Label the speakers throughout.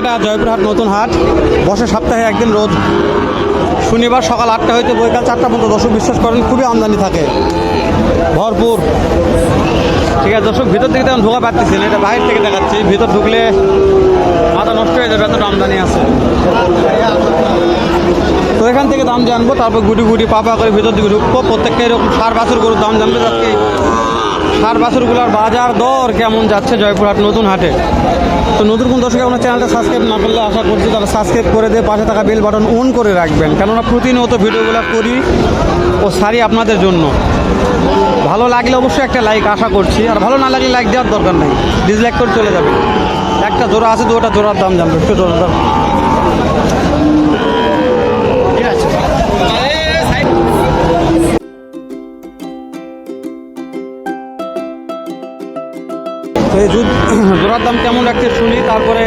Speaker 1: এটা জয়পুরহাট নতুন হাট। বসে সপ্তাহে একদিন রোজ শনিবার সকাল আটটা হইতে বৈকাল চারটা পর্যন্ত দর্শক বিশ্বাস করেন, খুবই আমদানি থাকে। ভরপুর। ঠিক আছে, দর্শক, ভিতর থেকে তেমন ঢোকা পাচ্ছি এটা বাইরে থেকে দেখাচ্ছি। ভিতর ঢুকলে মাথা নষ্ট হয়ে যাবে, এতটা আমদানি আছে। তো এখান থেকে দাম জানব, তারপর গুটি গুটি পাপা করে ভিতর দিকে ঢুকবো। প্রত্যেকটা এরকম সার বাছুর গরুর দাম জানবে যাচ্ছে সার বাছুরগুলোর বাজার দর কেমন যাচ্ছে জয়পুরহাট নতুন হাটে? তো নতুন কোন দর্শক আপনার চ্যানেলটা সাবস্ক্রাইব না করলে আশা করছি তারা সাবস্ক্রাইব করে দিয়ে পাশে থাকা বেল বাটন অন করে রাখবেন। কেননা প্রতিনিয়ত ভিডিওগুলো করি ও সারি আপনাদের জন্য। ভালো লাগলে অবশ্যই একটা লাইক আশা করছি। আর ভালো না লাগলে লাইক দেওয়ার দরকার নেই। ডিসলাইক করে চলে যাবে একটা জোড়া আছে, দুটা জোড়ার দাম জানবে, একটু জোড়ার দাম। জোড়ার দাম কেমন রাখছে শুনি, তারপরে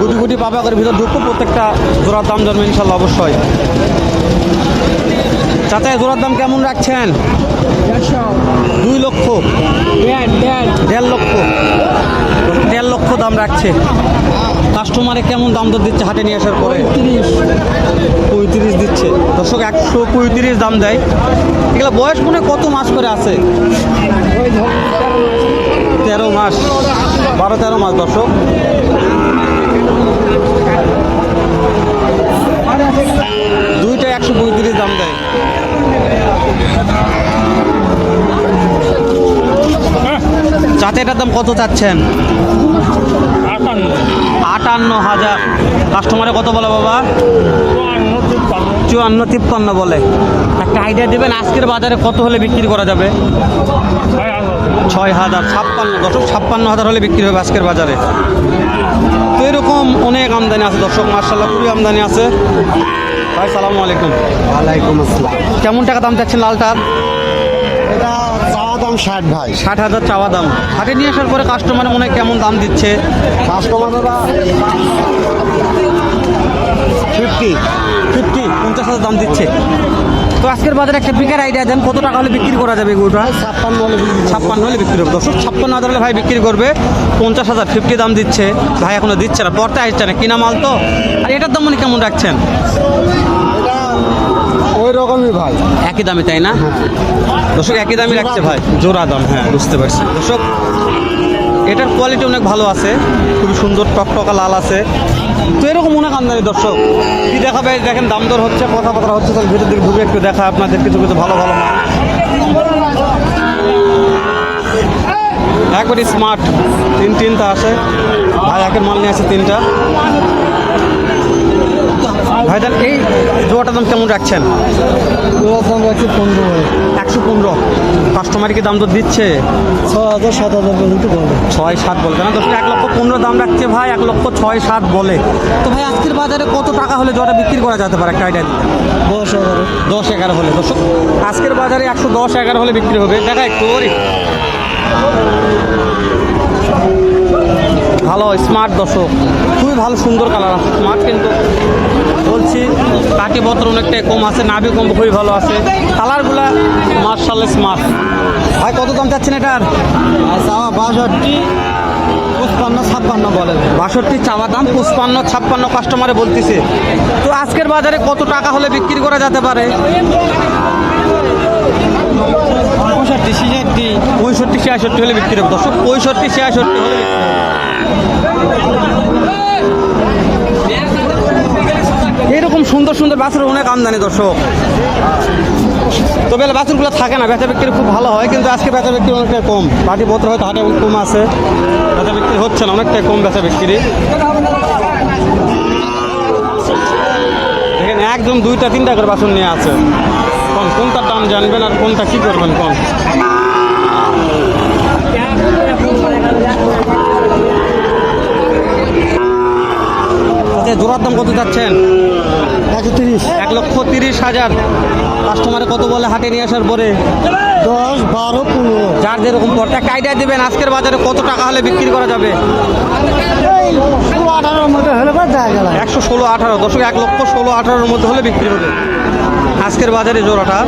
Speaker 1: গুটি গুটি পাপা করে ভিতর ঢুকবো, প্রত্যেকটা জোড়ার দাম জানবে ইনশাল্লাহ অবশ্যই। চাচা জোড়ার দাম কেমন রাখছেন? দুই লক্ষ। দেড় লক্ষ। দেড় লক্ষ দাম রাখছে। কাস্টমারে কেমন দাম দর দিচ্ছে হাটে নিয়ে আসার পরে? পঁয়ত্রিশ দিচ্ছে। দর্শক, একশো পঁয়ত্রিশ দাম দেয়। এগুলো বয়স মনে কত মাস করে আছে? তেরো মাস, বারো তেরো মাস দর্শক। দুইটা একশো পঁয়ত্রিশ দাম দেয়। চাচা, এটার দাম কত চাচ্ছেন? আটান্ন হাজার। কাস্টমারে কত বলে বাবা? চুয়ান্ন, তিপ্পান্ন বলে। একটা আইডিয়া দেবেন, আজকের বাজারে কত হলে বিক্রি করা যাবে? ছয় হাজার ছাপ্পান্ন দশক ছাপ্পান্ন হাজার হলে বিক্রি হবে আজকের বাজারে। তো এরকম অনেক আমদানি আছে দর্শক মার্শাল্লাহ খুবই আমদানি আছে। ভাই সালামু আলাইকুম।
Speaker 2: ওয়ালাইকুম আসসালাম।
Speaker 1: কেমন টাকা দাম চাচ্ছেন লালটার?
Speaker 2: এটা চাওয়া দাম ষাট ভাই।
Speaker 1: ষাট হাজার চাওয়া দাম। হাটে নিয়ে আসার পরে কাস্টমার মনে হয় কেমন দাম দিচ্ছে?
Speaker 2: কাস্টমাররা ফিফটি।
Speaker 1: ফিফটি পঞ্চাশ হাজার দাম দিচ্ছে। তো আজকের বাজারে একটা বিকার আইডিয়া দেন কত টাকা হলে বিক্রি করা যাবে এগুলোটা
Speaker 2: ছাপ্পান্ন হলে
Speaker 1: ছাপ্পান্ন হলে বিক্রি হবে দর্শক ছাপ্পান্ন হাজার হলে ভাই বিক্রি করবে। পঞ্চাশ হাজার ফিফটি দাম দিচ্ছে। ভাই এখনও দিচ্ছে না পড়তে আসছে না। কিনা মাল তো? আর এটার দাম মানে কেমন রাখছেন?
Speaker 2: ওই রকমই ভাই।
Speaker 1: একই দামে তাই না? দর্শক একই দামই রাখছে ভাই। জোড়া দাম হ্যাঁ বুঝতে পারছি। দর্শক এটার কোয়ালিটি অনেক ভালো আছে, খুবই সুন্দর টকটকা লাল আছে। তো এরকম অনেক আমদানি, দর্শক। কি দেখাবে? দেখেন, দাম দর হচ্ছে কথাবার্তা হচ্ছে, তাহলে ভিতর দিকে ঢুকে একটু দেখা, আপনাদের কিছু কিছু ভালো ভালো মাল। একবারই স্মার্ট তিন তিনটা আছে আর একের মাল নিয়ে আছে তিনটা। জোয়াটার দাম কেমন রাখছেন?
Speaker 2: দাম রাখছি পনেরো।
Speaker 1: একশো পনেরো। কাস্টমার কি দাম তো দিচ্ছে?
Speaker 2: ছ হাজার সাত হাজার পর্যন্ত
Speaker 1: ছয় সাত বলবে না এক লক্ষ পনেরো দাম রাখছে ভাই এক লক্ষ ছয় সাত বলে। তো ভাই আজকের বাজারে কত টাকা হলে জটা বিক্রি করা যেতে পারে? একটা আইডিয়া
Speaker 2: দশ হাজার
Speaker 1: দশ এগারো হলে। দশ আজকের বাজারে একশো দশ এগারো হলে বিক্রি হবে। দেখা একটু ভালো স্মার্ট দর্শক। খুবই ভালো সুন্দর কালার আছে। স্মার্ট কিন্তু বলছি কাটি বতর অনেকটাই কম আছে নাভি কম খুবই ভালো আছে। কালারগুলা মার্শাল স্মার্ট ভাই কত দাম চাচ্ছেন এটার?
Speaker 2: চাওয়া বাষট্টি পঁচপান্ন ছাপ্পান্ন বলে।
Speaker 1: বাষট্টি চাওয়া দাম পুষ্পান্ন ছাপ্পান্ন কাস্টমারে বলতেছে। তো আজকের বাজারে কত টাকা হলে বিক্রি করা যেতে পারে?
Speaker 2: পঁয়ষট্টি ছিষট্টি
Speaker 1: পঁয়ষট্টি ছিয়াষট্টি হলে বিক্রি হবে। দর্শক পঁয়ষট্টি ছিয়াষট্টি হলে বিক্রি হবে। এরকম সুন্দর সুন্দর বাছুর অনেক আমদানি, দর্শক। তবে বাছুরগুলো থাকে না, বেচা বিক্রি খুব ভালো হয়, কিন্তু আজকে বেচা বিক্রি অনেকটাই কম। পাটি পত্র হয়তো হাটে কম আছে। বেচা বিক্রি হচ্ছে না, অনেকটাই কম বেচা বিক্রি। দেখেন, একদম দুইটা, তিনটা করে বাসন নিয়ে আছে। কোন, কোনটার দাম জানবেন আর কোনটা কি করবেন, কোন? আচ্ছা দাম কত যাচ্ছেন
Speaker 2: একশো তিরিশ
Speaker 1: এক লক্ষ তিরিশ হাজার। কাস্টমারে কত বলে হাটে নিয়ে আসার পরে?
Speaker 2: দশ বারো পনেরো।
Speaker 1: যার যেরকম পড়তে একটা আইডিয়া দেবেন আজকের বাজারে কত টাকা হলে বিক্রি করা যাবে? একশো ষোলো আঠারো। দশক এক লক্ষ ষোলো আঠারোর মধ্যে হলে বিক্রি হবে। আজকের বাজারে জোড়াটা।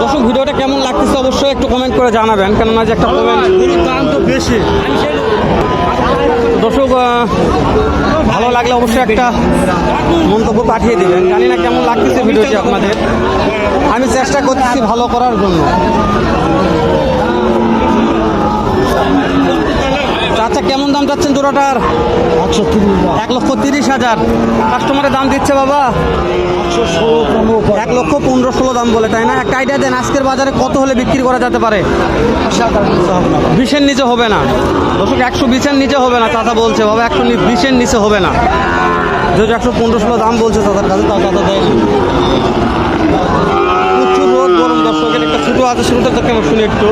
Speaker 1: দর্শক ভিডিওটা কেমন লাগতেছে অবশ্যই একটু কমেন্ট করে জানাবেন। কেননা যে একটা কমেন্ট
Speaker 2: দাম তো বেশি।
Speaker 1: দর্শক ভালো লাগলে অবশ্যই একটা মন্তব্য পাঠিয়ে দেবেন। জানি না কেমন লাগতেছে ভিডিওটি আপনাদের। আমি চেষ্টা করতেছি ভালো করার জন্য। আচ্ছা কেমন দাম চাচ্ছেন জোড়াটার?
Speaker 2: একশো তিরিশ
Speaker 1: এক লক্ষ তিরিশ হাজার। কাস্টমারের দাম দিচ্ছে বাবা। এক লক্ষ পনেরো ষোলো দাম বলে, তাই না? একটা আইডিয়া দেন, আজকের বাজারে কত হলে বিক্রি করা যেতে পারে? বিশের নিচে হবে না। দর্শক, একশো বিশের নিচে হবে না, চাচা বলছে। বাবা, একশো বিশের নিচে হবে না। যদি একশো পনেরো ষোলো দাম বলছে চাচার কাছে, তাও চাচা দেয় গরম দর্শক এর একটা ছোটো আছে শুরুতে তো কেমন শুনি একটু?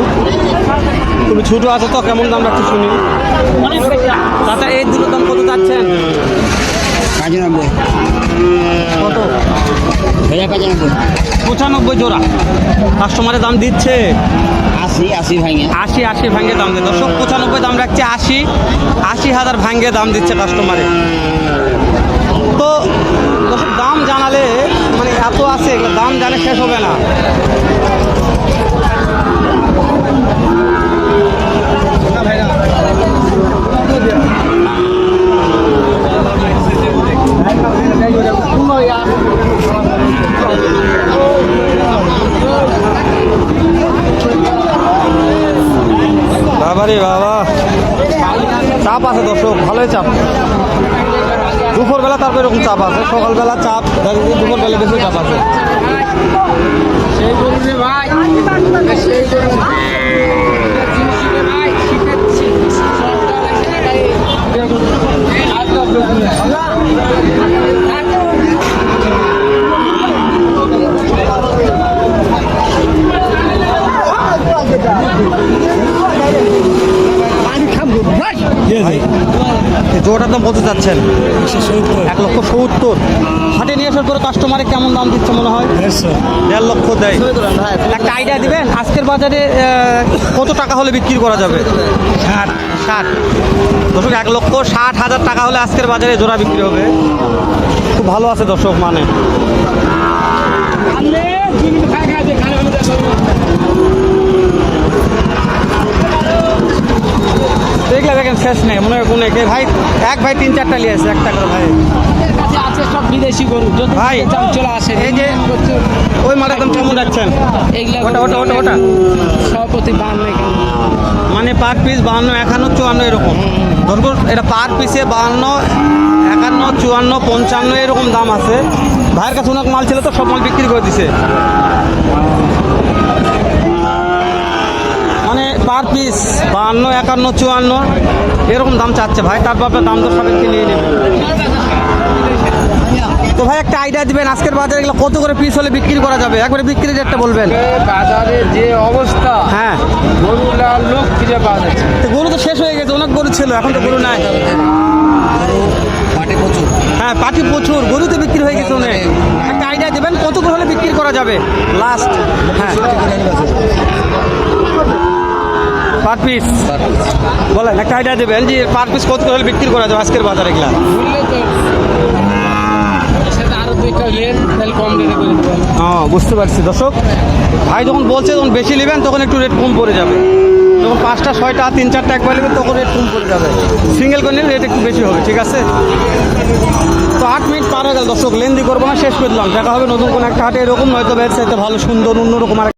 Speaker 1: তুমি ছোটো আছে তো কেমন দাম রাখছি শুনি? চাচা এই দুটো দাম কত চাচ্ছেন?
Speaker 2: পঁচানব্বই।
Speaker 1: কত?
Speaker 2: পঁচানব্বই।
Speaker 1: পঁচানব্বই জোড়া। কাস্টমারের দাম দিচ্ছে?
Speaker 2: আশি আশি ভাঙে।
Speaker 1: আশি আশি ভাঙ্গে দাম দেয়। দর্শক পঁচানব্বই দাম রাখছে আশি আশি হাজার ভাঙ্গে দাম দিচ্ছে কাস্টমারে তো দর্শক দাম জানালে এত আছে এগুলো দাম জানে শেষ হবে না। বাবা। চাপ আছে দর্শক ভালোই চাপ। এরকম চাপ আছে। সকালবেলা চাপ দুপুরবেলা বেশি চাপ আছে। এই জোড়াটার দাম কত চাচ্ছেন? এক লক্ষ সত্তর। হাটে নিয়ে আসার পরে কাস্টমারে কেমন দাম দিচ্ছে মনে হয়? দেড় লক্ষ দেয়। একটা আইডিয়া দিবেন? আজকের বাজারে কত টাকা হলে বিক্রি করা যাবে? ষাট। ষাট। দর্শক এক লক্ষ ষাট হাজার টাকা হলে আজকের বাজারে জোড়া বিক্রি হবে। খুব ভালো আছে দর্শক মানে। দেখলে দেখেন শেষ নেই মনে হয় কোনো একে ভাই এক ভাই তিন চারটা নিয়ে আসে একটা করে ভাই।
Speaker 3: কাছে আছে সব বিদেশি গরু
Speaker 1: ভাই
Speaker 3: চলে আসে।
Speaker 1: এই যে ওই মালের দাম কেমন রাখছেন
Speaker 3: এইগুলা
Speaker 1: ওটা ওটা ওটা ওটা।
Speaker 3: সভাপতি বান্ন
Speaker 1: মানে পার পিস বাহান্ন একান্ন চুয়ান্ন এরকম। ধরুন এটা পার পিসে বাহান্ন একান্ন চুয়ান্ন পঞ্চান্ন এরকম দাম আছে। ভাইয়ের কাছে অনেক মাল ছিল তো সব মাল বিক্রি করে দিছে মানে পার পিস বাহান্ন একান্ন চুয়ান্ন এরকম দাম চাচ্ছে। ভাই তারপর আপনার দাম দর সাপেক্ষে নিয়ে নেবেন তো ভাই একটা আইডিয়া দিবেন আজকের বাজারে এগুলো কত করে পিস হলে বিক্রি করা যাবে? একবারে বিক্রি রেটটা বলবেন।
Speaker 3: বাজারে যে অবস্থা
Speaker 1: হ্যাঁ।
Speaker 3: গরুলা লোক খুঁজে পাওয়া যাচ্ছে।
Speaker 1: তো গরু তো শেষ হয়ে গেছে অনেক গরু ছিল এখন তো গরু নাই। হ্যাঁ পাটি প্রচুর গরু তো বিক্রি হয়ে গেছে অনেক। একটা আইডিয়া দেবেন কত করে হলে বিক্রি করা যাবে? লাস্ট হ্যাঁ। Per piece? বলেন একটা আইডিয়া দেবেন যে পার পিস কত করে বিক্রি করা যাবে আজকের বাজারে এগুলা?
Speaker 3: দেবেন
Speaker 1: হ্যাঁ বুঝতে পারছি দর্শক। ভাই যখন বলছে যখন বেশি নেবেন তখন একটু রেট কম পড়ে যাবে। যখন পাঁচটা ছয়টা তিন চারটা একবার নেবেন তখন রেট কম পড়ে যাবে। সিঙ্গেল করে নিলে রেট একটু বেশি হবে ঠিক আছে? তো আট মিনিট পার হয়ে গেল দর্শক লেন্দি করব না শেষ করে দিলাম। দেখা হবে নতুন কোনো একটা হাটে এরকম নয়তো ব্যবসায়তে ভালো সুন্দর অন্যরকম আর